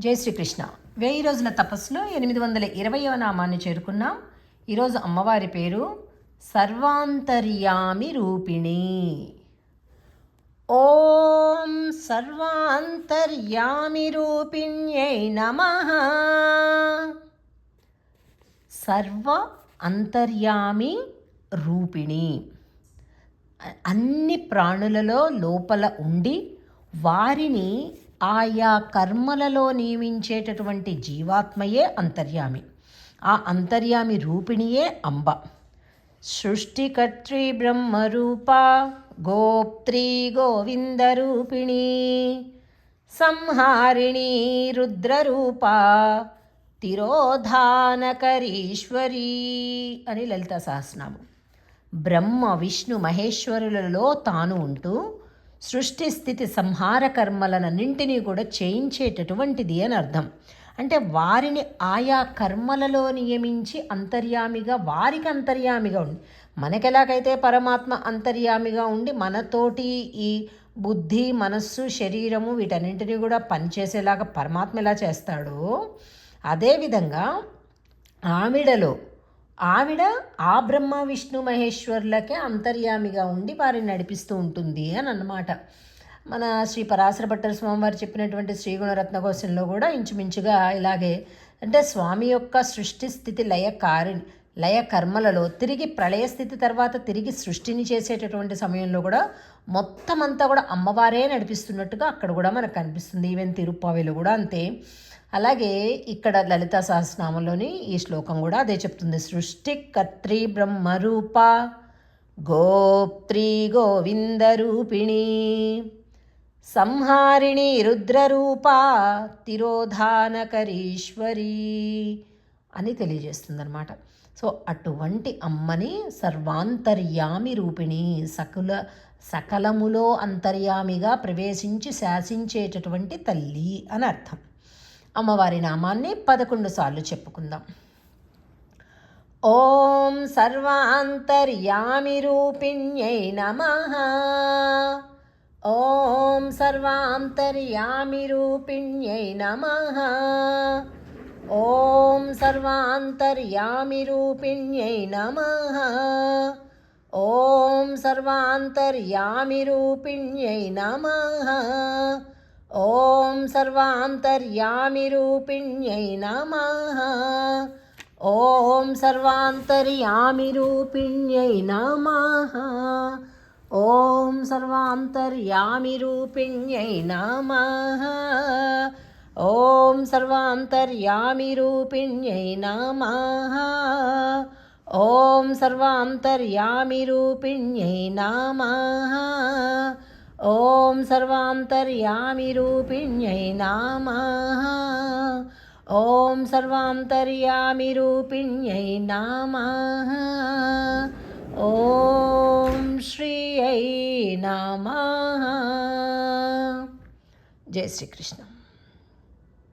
జై శ్రీకృష్ణ. వెయ్యి రోజుల తపస్సులో ఎనిమిది వందల ఇరవయవ నామాన్ని చేరుకున్నాం. ఈరోజు అమ్మవారి పేరు సర్వాంతర్యామి రూపిణి. ఓం సర్వాంతర్యామి రూపిణ్యై నమ. సర్వ అంతర్యామి రూపిణి. అన్ని ప్రాణులలో లోపల ఉండి వారిని ఆయా కర్మలలో నియమించేటటువంటి జీవాత్మయే అంతర్యామి. ఆ అంతర్యామి రూపిణియే అంబ. సృష్టికర్త్రి బ్రహ్మరూప గోప్త్రి గోవిందరూపిణి సంహారిణి రుద్రరూప తిరోధానకరీశ్వరీ అని లలిత సహస్రనామం. బ్రహ్మ విష్ణు మహేశ్వరులలో తాను ఉంటూ సృష్టి స్థితి సంహార కర్మలనన్నింటినీ కూడా చేయించేటటువంటిది అని అర్థం. అంటే వారిని ఆయా కర్మలలో నియమించి అంతర్యామిగా వారికి అంతర్యామిగా ఉండి మనకెలాగైతే పరమాత్మ అంతర్యామిగా ఉండి మనతోటి ఈ బుద్ధి మనస్సు శరీరము వీటన్నింటినీ కూడా పనిచేసేలాగా పరమాత్మ ఎలా చేస్తాడో అదేవిధంగా ఆవిడలో ఆవిడ ఆ బ్రహ్మ విష్ణు మహేశ్వర్లకే అంతర్యామిగా ఉండి వారిని నడిపిస్తూ ఉంటుంది అని అన్నమాట. మన శ్రీ పరాశర భట్టర్ స్వామివారు చెప్పినటువంటి శ్రీగుణరత్న కోశంలో కూడా ఇంచుమించుగా ఇలాగే అంటే స్వామి యొక్క సృష్టి స్థితి లయ కారిణి లయ కర్మలలో తిరిగి ప్రళయ స్థితి తర్వాత తిరిగి సృష్టిని చేసేటటువంటి సమయంలో కూడా మొత్తం అంతా కూడా అమ్మవారే నడిపిస్తున్నట్టుగా అక్కడ కూడా మనకు కనిపిస్తుంది. ఈవెన్ తిరుప్పావిలో కూడా అంతే. అలాగే ఇక్కడ లలిత సహస్రనామంలోని ఈ శ్లోకం కూడా అదే చెప్తుంది. సృష్టి కర్త్రి బ్రహ్మరూప గోప్త్రి గోవిందరూపిణి సంహారిణి రుద్రరూప తిరోధానకరీశ్వరి. అని తెలియజేస్తుందన్నమాట. సో అటువంటి అమ్మని సర్వాంతర్యామి రూపిణి సకుల సకలములో అంతర్యామిగా ప్రవేశించి శాసించేటటువంటి తల్లి అని అర్థం. అమ్మవారి నామాన్ని పదకొండు సార్లు చెప్పుకుందాం. ఓం సర్వాంతర్యామి రూపిణ్యై నమ. ఓం సర్వాంతర్యామి రూపిణ్యై నమ. ఓం सर्वान्तर्यामिरूपिण्यै नमः ॐ सर्वान्तर्यामिरूपिण्यै नमः ॐ सर्वान्तर्यामिरूपिण्यै नमः ॐ सर्वान्तर्यामिरूपिण्यै नमः ॐ सर्वान्तर्यामिरूपिण्यै नमः ॐ सर्वान्तर्यामिरूपिण्यै नमः। ॐ सर्वान्तर्यामिरूपिण्यै नमः। ॐ सर्वान्तर्यामिरूपिण्यै नमः। ॐ सर्वान्तर्यामिरूपिण्यै नमः। ॐ श्रियै नमः। जय श्रीकृष्ण।